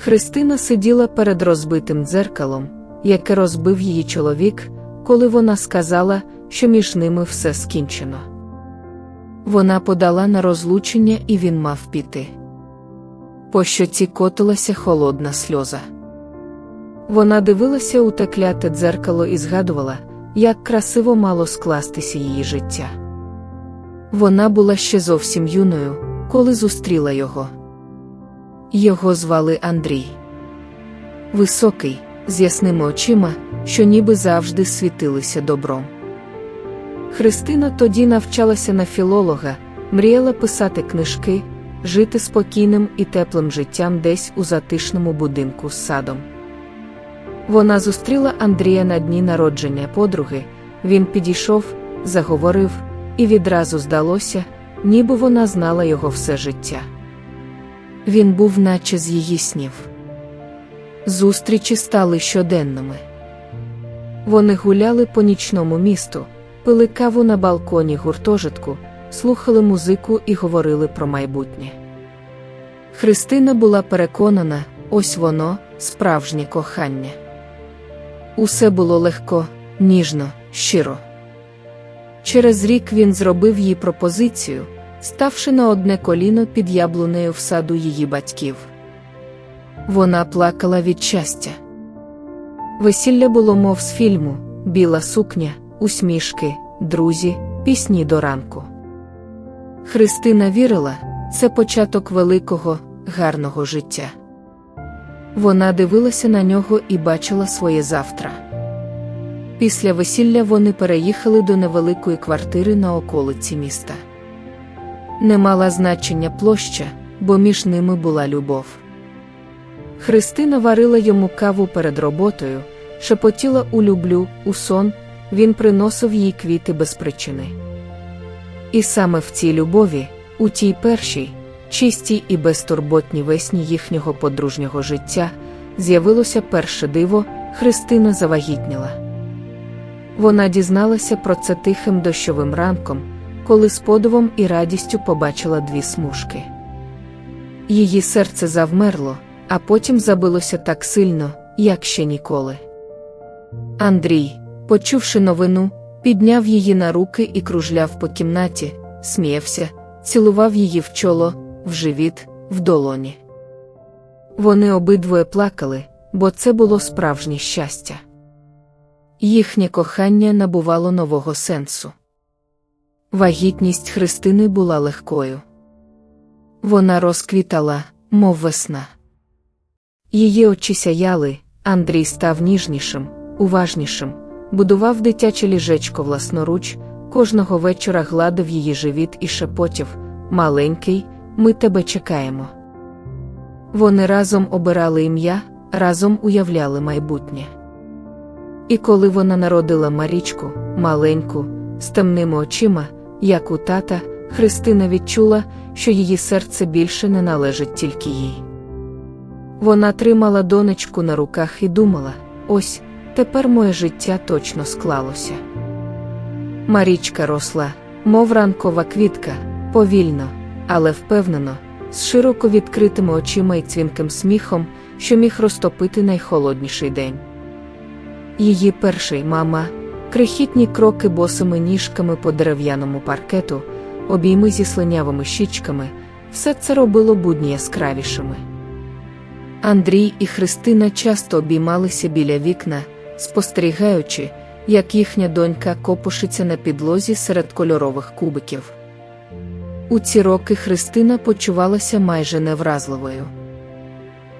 Христина сиділа перед розбитим дзеркалом, яке розбив її чоловік, коли вона сказала, що між ними все скінчено. Вона подала на розлучення, і він мав піти. По щоці котилася холодна сльоза. Вона дивилася у те дзеркало і згадувала, як красиво мало скластися її життя. Вона була ще зовсім юною, коли зустріла його. Його звали Андрій. Високий, з ясними очима, що ніби завжди світилися добром. Христина тоді навчалася на філолога, мріяла писати книжки, жити спокійним і теплим життям десь у затишному будинку з садом. Вона зустріла Андрія на дні народження подруги, він підійшов, заговорив, і відразу здалося, ніби вона знала його все життя. Він був наче з її снів. Зустрічі стали щоденними. Вони гуляли по нічному місту, пили каву на балконі гуртожитку, слухали музику і говорили про майбутнє. Христина була переконана, ось воно, справжнє кохання. Усе було легко, ніжно, щиро. Через рік він зробив їй пропозицію, ставши на одне коліно під яблунею в саду її батьків. Вона плакала від щастя. Весілля було мов з фільму, біла сукня, усмішки, друзі, пісні до ранку. Христина вірила, це початок великого, гарного життя. Вона дивилася на нього і бачила своє завтра. Після весілля вони переїхали до невеликої квартири на околиці міста. Не мала значення площа, бо між ними була любов. Христина варила йому каву перед роботою, шепотіла у люблю, у сон, він приносив їй квіти без причини. І саме в цій любові, у тій першій, чистій і безтурботній весні їхнього подружнього життя, з'явилося перше диво, Христина завагітніла. Вона дізналася про це тихим дощовим ранком, коли з подивом і радістю побачила дві смужки. Її серце завмерло, а потім забилося так сильно, як ще ніколи. Андрій, почувши новину, підняв її на руки і кружляв по кімнаті, сміявся, цілував її в чоло, в живіт, в долоні. Вони обидвоє плакали, бо це було справжнє щастя. Їхнє кохання набувало нового сенсу. Вагітність Христини була легкою. Вона розквітала, мов весна. Її очі сяяли, Андрій став ніжнішим, уважнішим, будував дитяче ліжечко власноруч, кожного вечора гладив її живіт і шепотів Маленький, ми тебе чекаємо. Вони разом обирали ім'я, разом уявляли майбутнє. І коли вона народила Марічку, маленьку, з темними очима, як у тата, Христина відчула, що її серце більше не належить тільки їй. Вона тримала донечку на руках і думала: ось, тепер моє життя точно склалося. Марічка росла, мов ранкова квітка, повільно, але впевнено, з широко відкритими очима і цвінким сміхом, що міг розтопити найхолодніший день. Її перший мама, крихітні кроки босими ніжками по дерев'яному паркету, обійми зі слинявими щічками, все це робило будні яскравішими. Андрій і Христина часто обіймалися біля вікна, спостерігаючи, як їхня донька копошиться на підлозі серед кольорових кубиків. У ці роки Христина почувалася майже невразливою.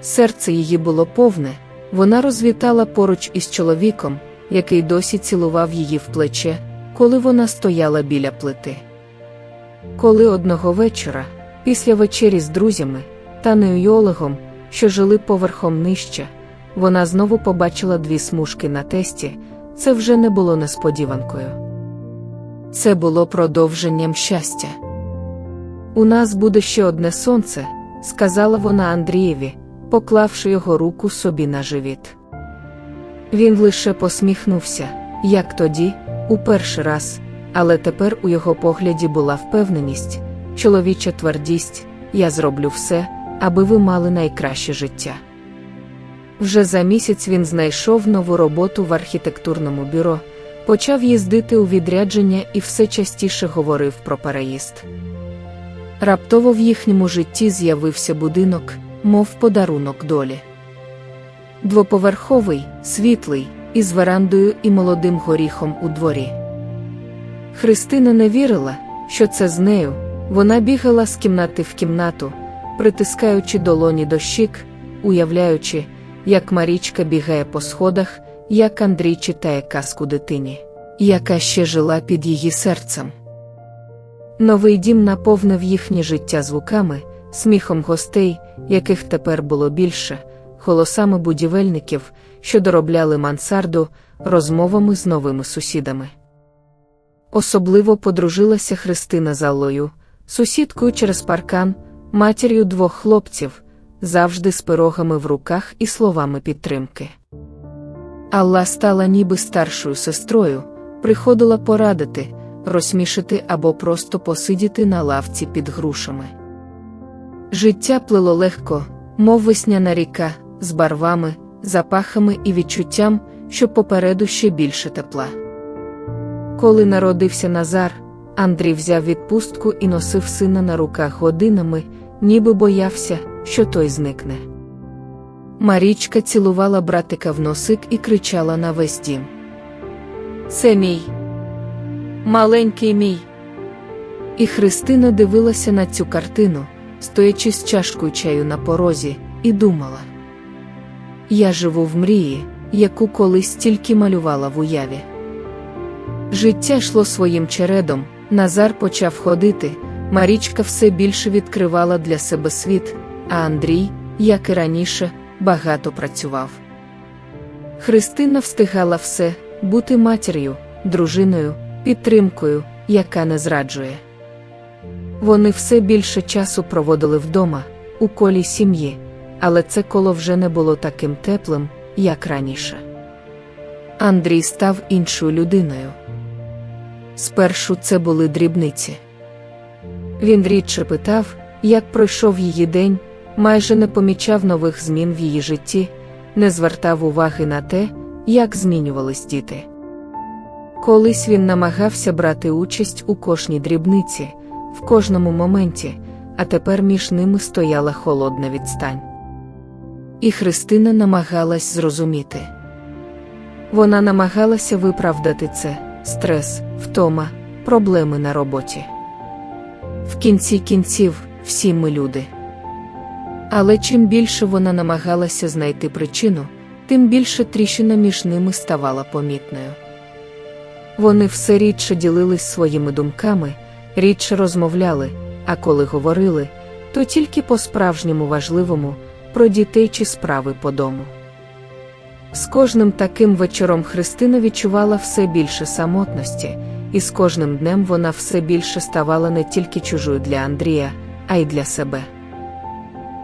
Серце її було повне, вона розвітала поруч із чоловіком, який досі цілував її в плече, коли вона стояла біля плити. Коли одного вечора, після вечері з друзями, Танею й Олегом, що жили поверхом нижче, вона знову побачила дві смужки на тесті, це вже не було несподіванкою. Це було продовженням щастя. У нас буде ще одне сонце, сказала вона Андрієві, поклавши його руку собі на живіт. Він лише посміхнувся, як тоді, у перший раз, але тепер у його погляді була впевненість, чоловіча твердість, я зроблю все, аби ви мали найкраще життя. Вже за місяць він знайшов нову роботу в архітектурному бюро, почав їздити у відрядження і все частіше говорив про переїзд. Раптово в їхньому житті з'явився будинок, мов подарунок долі. Двоповерховий, світлий, із верандою і молодим горіхом у дворі. Христина не вірила, що це з нею, вона бігала з кімнати в кімнату, притискаючи долоні до щік, уявляючи, як Марічка бігає по сходах, як Андрій читає казку дитині, яка ще жила під її серцем. Новий дім наповнив їхнє життя звуками, сміхом гостей, яких тепер було більше, голосами будівельників, що доробляли мансарду, розмовами з новими сусідами. Особливо подружилася Христина з Аллою, сусідкою через паркан, матір'ю двох хлопців, завжди з пирогами в руках і словами підтримки. Алла стала ніби старшою сестрою, приходила порадити, розсмішити або просто посидіти на лавці під грушами. Життя плило легко, мов весняна ріка, з барвами, запахами і відчуттям, що попереду ще більше тепла. Коли народився Назар, Андрій взяв відпустку і носив сина на руках годинами, ніби боявся, що той зникне. Марічка цілувала братика в носик і кричала на весь дім. Це мій, маленький мій. І Христина дивилася на цю картину, стоячи з чашкою чаю на порозі, і думала: Я живу в мрії, яку колись тільки малювала в уяві. Життя йшло своїм чередом, Назар почав ходити, Марічка все більше відкривала для себе світ, а Андрій, як і раніше, багато працював. Христина встигала все бути матір'ю, дружиною, підтримкою, яка не зраджує. Вони все більше часу проводили вдома, у колі сім'ї, але це коло вже не було таким теплим, як раніше. Андрій став іншою людиною. Спершу це були дрібниці. Він рідше питав, як пройшов її день, майже не помічав нових змін в її житті, не звертав уваги на те, як змінювались діти. Колись він намагався брати участь у кожній дрібниці, в кожному моменті, а тепер між ними стояла холодна відстань. І Христина намагалась зрозуміти. Вона намагалася виправдати це стрес, втома, проблеми на роботі. В кінці кінців всі ми люди. Але чим більше вона намагалася знайти причину, тим більше тріщина між ними ставала помітною. Вони все рідше ділились своїми думками, рідше розмовляли, а коли говорили, то тільки по-справжньому важливому про дітей чи справи по дому. З кожним таким вечором Христина відчувала все більше самотності, і з кожним днем вона все більше ставала не тільки чужою для Андрія, а й для себе.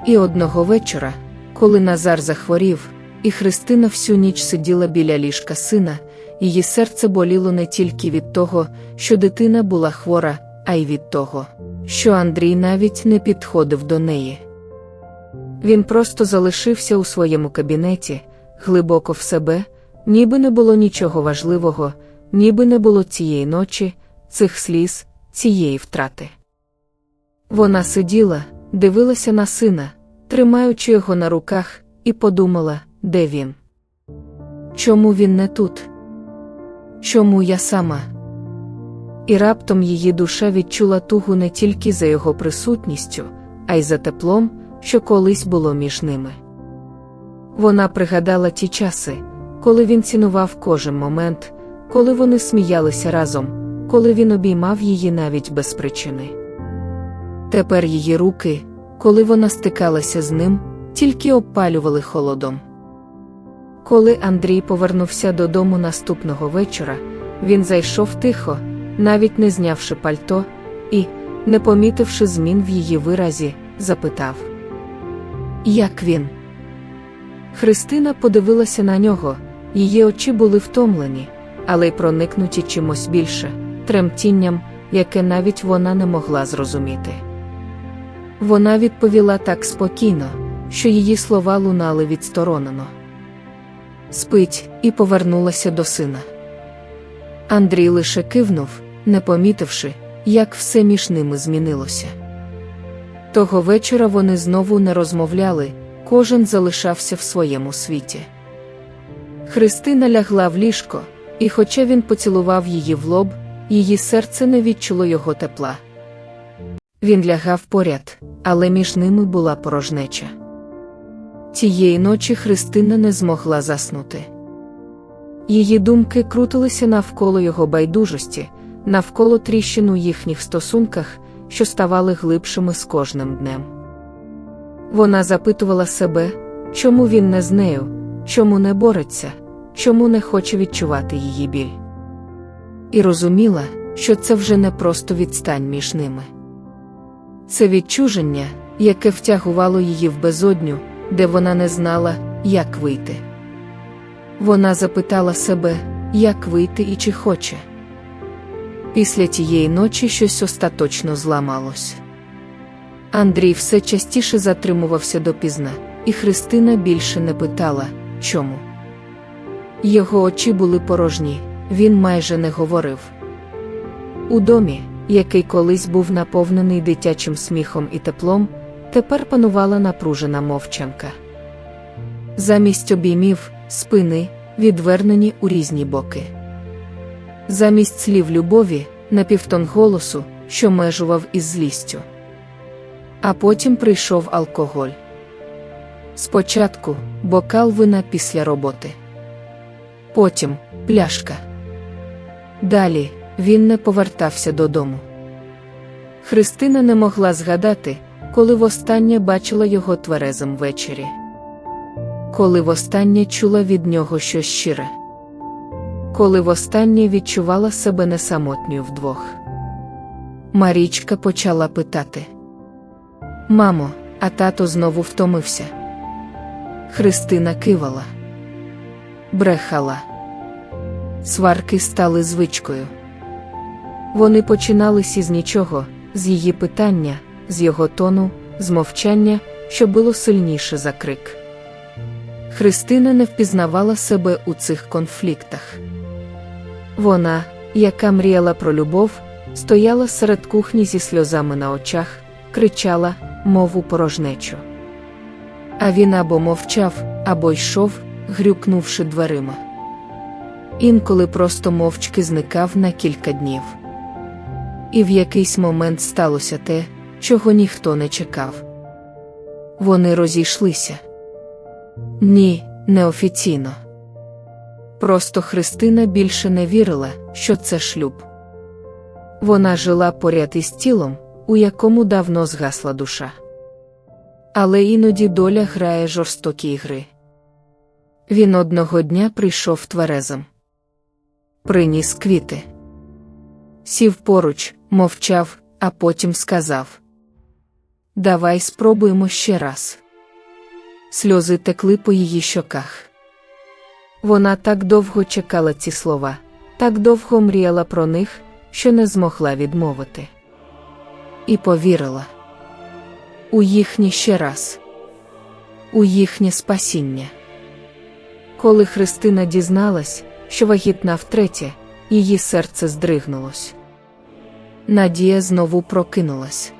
І одного вечора, коли Назар захворів, і Христина всю ніч сиділа біля ліжка сина, її серце боліло не тільки від того, що дитина була хвора, а й від того, що Андрій навіть не підходив до неї. Він просто залишився у своєму кабінеті, глибоко в себе, ніби не було нічого важливого, ніби не було цієї ночі, цих сліз, цієї втрати. Вона сиділа, дивилася на сина, тримаючи його на руках, і подумала, де він. Чому він не тут? Чому я сама? І раптом її душа відчула тугу не тільки за його присутністю, а й за теплом, що колись було між ними. Вона пригадала ті часи, коли він цінував кожен момент, коли вони сміялися разом, коли він обіймав її навіть без причини. Тепер її руки, коли вона стикалася з ним, тільки обпалювали холодом. Коли Андрій повернувся додому наступного вечора, він зайшов тихо, навіть не знявши пальто, і, не помітивши змін в її виразі, запитав: Як він? Христина подивилася на нього, її очі були втомлені, але й проникнуті чимось більше, тремтінням, яке навіть вона не могла зрозуміти. Вона відповіла так спокійно, що її слова лунали відсторонено. спить, і повернулася до сина. Андрій лише кивнув, не помітивши, як все між ними змінилося. Того вечора вони знову не розмовляли, кожен залишався в своєму світі. Христина лягла в ліжко, і, хоча він поцілував її в лоб, її серце не відчуло його тепла. Він лягав поряд, але між ними була порожнеча. Тієї ночі Христина не змогла заснути. Її думки крутилися навколо його байдужості, навколо тріщин у їхніх стосунках, що ставали глибшими з кожним днем. Вона запитувала себе, чому він не з нею, чому не бореться, чому не хоче відчувати її біль. І розуміла, що це вже не просто відстань між ними. Це відчуження, яке втягувало її в безодню, де вона не знала, як вийти. Вона запитала себе, як вийти і чи хоче. Після тієї ночі щось остаточно зламалось. Андрій все частіше затримувався допізна, і Христина більше не питала, чому. Його очі були порожні, він майже не говорив. У домі, який колись був наповнений дитячим сміхом і теплом, тепер панувала напружена мовчанка. Замість обіймів, спини, відвернені у різні боки. Замість слів любові, напівтон голосу, що межував із злістю. А потім прийшов алкоголь. Спочатку бокал вина після роботи. Потім пляшка. Далі він не повертався додому. Христина не могла згадати, коли востаннє бачила його тверезим ввечері. Коли востаннє чула від нього щось щире. Коли востаннє відчувала себе несамотньою вдвох. Марічка почала питати: Мамо, а тато знову втомився. Христина кивала, брехала. Сварки стали звичкою. Вони починались із нічого, з її питання, з його тону, з мовчання, що було сильніше за крик. Христина не впізнавала себе у цих конфліктах. Вона, яка мріяла про любов, стояла серед кухні зі сльозами на очах, кричала, мов у порожнечу. А він або мовчав, або йшов, грюкнувши дверима. Інколи просто мовчки зникав на кілька днів. І в якийсь момент сталося те, чого ніхто не чекав. Вони розійшлися. Ні, неофіційно. Просто Христина більше не вірила, що це шлюб. Вона жила поряд із тілом, у якому давно згасла душа. Але іноді доля грає жорстокі ігри. Він одного дня прийшов тверезим. Приніс квіти. Сів поруч, мовчав, а потім сказав: Давай спробуємо ще раз. Сльози текли по її щоках. Вона так довго чекала ці слова, так довго мріяла про них, що не змогла відмовити. І повірила у їхнє ще раз, у їхнє спасіння. Коли Христина дізналась, що вагітна втретє, її серце здригнулось. Надія знову прокинулась.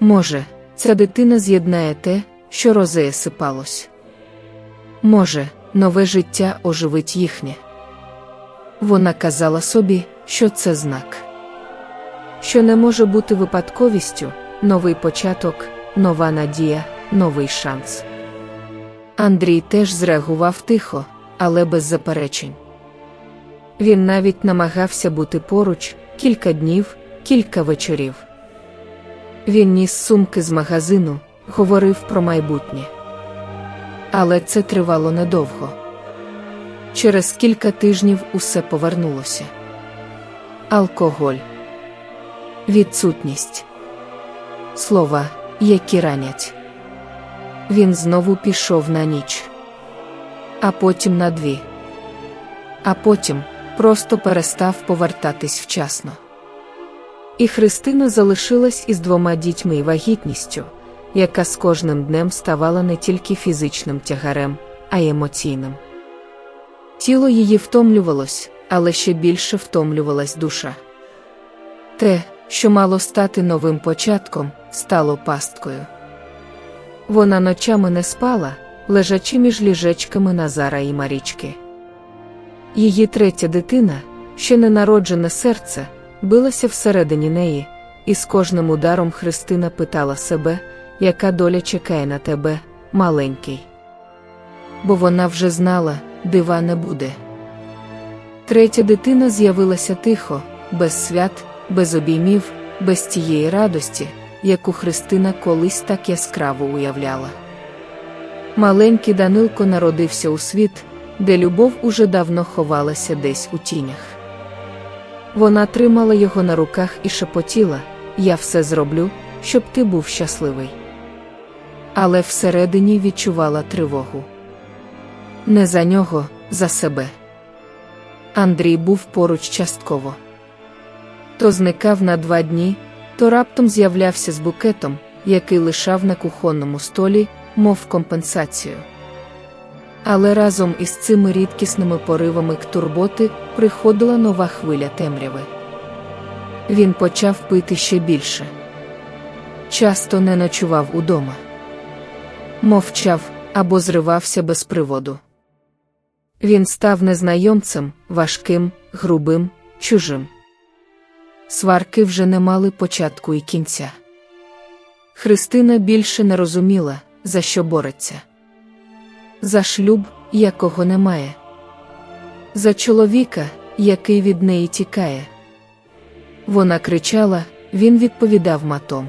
Може, ця дитина з'єднає те, що розеє сипалось. Може, нове життя оживить їхнє. Вона казала собі, що це знак, що не може бути випадковістю, новий початок, нова надія, новий шанс. Андрій теж зреагував тихо, але без заперечень. Він навіть намагався бути поруч кілька днів, кілька вечорів. Він ніс сумки з магазину, говорив про майбутнє. Але це тривало недовго. Через кілька тижнів усе повернулося. Алкоголь, відсутність, слова, які ранять. Він знову пішов на ніч, а потім на дві. А потім просто перестав повертатись вчасно. І Христина залишилась із двома дітьми і вагітністю, яка з кожним днем ставала не тільки фізичним тягарем, а й емоційним. Тіло її втомлювалось, але ще більше втомлювалась душа. Те, що мало стати новим початком, стало пасткою. Вона ночами не спала, лежачи між ліжечками Назара і Марічки. Її третя дитина, ще ненароджене серце, билося всередині неї, і з кожним ударом Христина питала себе, яка доля чекає на тебе, маленький. Бо вона вже знала, дива не буде. Третя дитина з'явилася тихо, без свят, без обіймів, без тієї радості, яку Христина колись так яскраво уявляла. Маленький Данилко народився у світ, де любов уже давно ховалася десь у тінях. Вона тримала його на руках і шепотіла Я все зроблю, щоб ти був щасливий. Але всередині відчувала тривогу. Не за нього, за себе. Андрій був поруч частково. То зникав на два дні, то раптом з'являвся з букетом, який лишав на кухонному столі, мов компенсацію. Але разом із цими рідкісними поривами к турботи приходила нова хвиля темряви. Він почав пити ще більше. Часто не ночував удома. Мовчав або зривався без приводу. Він став незнайомцем, важким, грубим, чужим. Сварки вже не мали початку і кінця. Христина більше не розуміла, за що бореться. За шлюб, якого немає. За чоловіка, який від неї тікає. Вона кричала, він відповідав матом.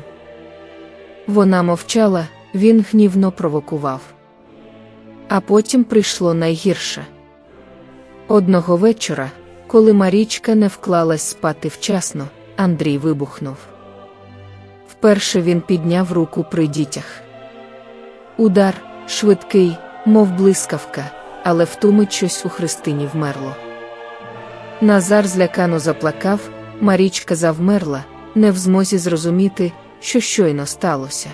Вона мовчала, він гнівно провокував. А потім прийшло найгірше. Одного вечора, коли Марічка не вклалась спати вчасно, Андрій вибухнув. Вперше він підняв руку при дітях. Удар, швидкий, мов блискавка, але в ту мить щось у Христині вмерло. Назар злякано заплакав, Марічка завмерла, не в змозі зрозуміти, що щойно сталося.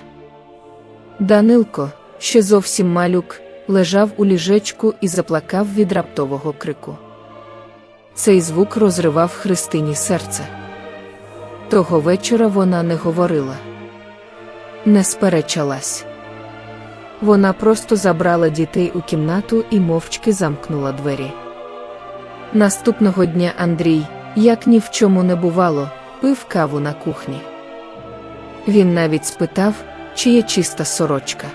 Данилко, ще зовсім малюк, лежав у ліжечку і заплакав від раптового крику. Цей звук розривав Христині серце. Того вечора вона не говорила, не сперечалась. Вона просто забрала дітей у кімнату і мовчки замкнула двері. Наступного дня Андрій, як ні в чому не бувало, пив каву на кухні. Він навіть спитав, чи є чиста сорочка.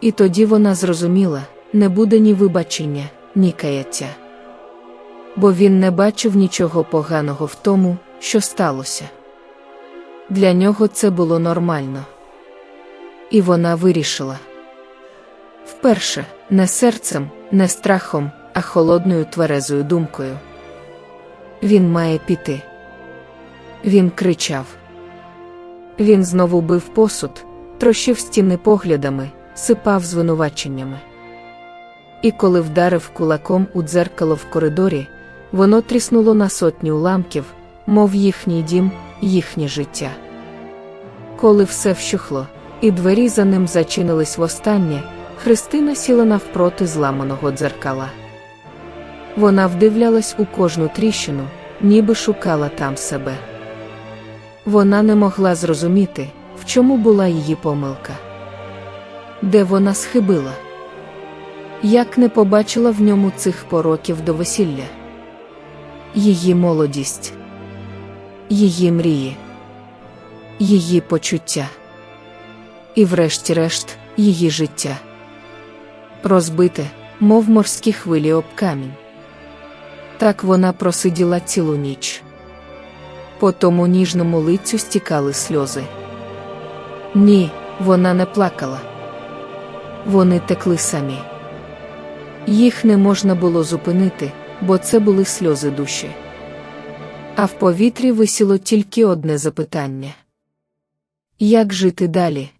І тоді вона зрозуміла, не буде ні вибачення, ні каяття. Бо він не бачив нічого поганого в тому, що сталося. Для нього це було нормально. І вона вирішила вперше, не серцем, не страхом, а холодною тверезою думкою. Він має піти. Він кричав. Він знову бив посуд, трощив стіни поглядами, сипав звинуваченнями. І коли вдарив кулаком у дзеркало в коридорі, воно тріснуло на сотню уламків, мов їхній дім, їхнє життя. Коли все вщухло, і двері за ним зачинились востаннє, Христина сіла навпроти зламаного дзеркала. Вона вдивлялась у кожну тріщину, ніби шукала там себе. Вона не могла зрозуміти, в чому була її помилка. Де вона схибила? Як не побачила в ньому цих пороків до весілля? Її молодість, її мрії, її почуття. І, врешті-решт, її життя. Розбите, мов морські хвилі об камінь. Так вона просиділа цілу ніч. По тому ніжному лицю стікали сльози. Ні, вона не плакала. Вони текли самі. Їх не можна було зупинити, бо це були сльози душі. А в повітрі висіло тільки одне запитання: як жити далі?